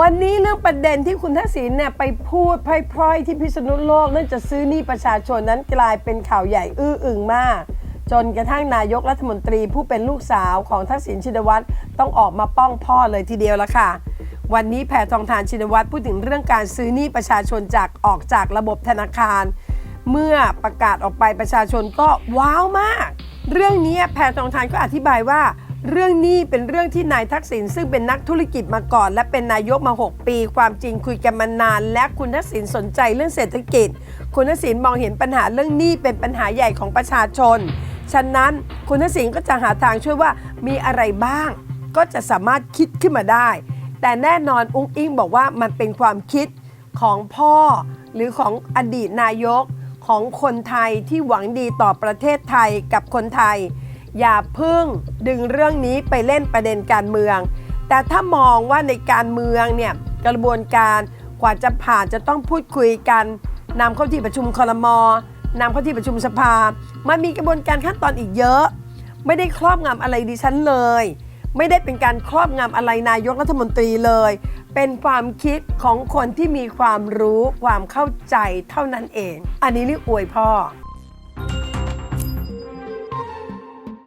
วันนี้เรื่องประเด็นที่คุณทักษิณเนี่ยไปพูดพร่อยๆที่พิษณุโลกเรื่องจะซื้อหนี้ประชาชนนั้นกลายเป็นข่าวใหญ่อื้ออึงมาก จนกระทั่งนายกรัฐมนตรีผู้เป็นลูกสาวของทักษิณชินวัตรต้องออกมาป้องพ่อเลยทีเดียวละค่ะ วันนี้แพทองทานชินวัตรพูดถึงเรื่องการซื้อหนี้ประชาชนจากออกจากระบบธนาคาร เมื่อประกาศออกไปประชาชนก็ว้าวมาก เรื่องนี้แพทองทานก็อธิบายว่า เรื่องนี้เป็นเรื่องที่นายทักษิณซึ่งเป็นนักธุรกิจมาก่อน และเป็นนายกมา 6 ปี ความจริงคุยกันมานาน และคุณทักษิณสนใจเรื่องเศรษฐกิจ คุณทักษิณมองเห็นปัญหาเรื่องหนี้เป็นปัญหาใหญ่ของประชาชน ฉะนั้นคุณทักษิณก็จะหาทางช่วยว่ามีอะไรบ้าง ก็จะสามารถคิดขึ้นมาได้ แต่แน่นอนอุ้งอิงบอกว่ามันเป็นความคิดของพ่อ หรือของอดีตนายกของคนไทยที่หวังดีต่อประเทศไทยกับคนไทย อย่าพึ่งดึงเรื่องนี้ไปเล่นประเด็นการเมือง แต่ถ้ามองว่าในการเมืองเนี่ยกระบวนการกว่าจะผ่านจะต้องพูดคุยกันนำเข้าที่ประชุมคอรมอนำเข้าที่ประชุมสภา มันมีกระบวนการขั้นตอนอีกเยอะ ไม่ได้ครอบงำอะไรดิฉันเลย ไม่ได้เป็นการครอบงำอะไรนายกรัฐมนตรีเลย เป็นความคิดของคนที่มีความรู้ความเข้าใจเท่านั้นเอง อันนี้เรียกอวยพ่อ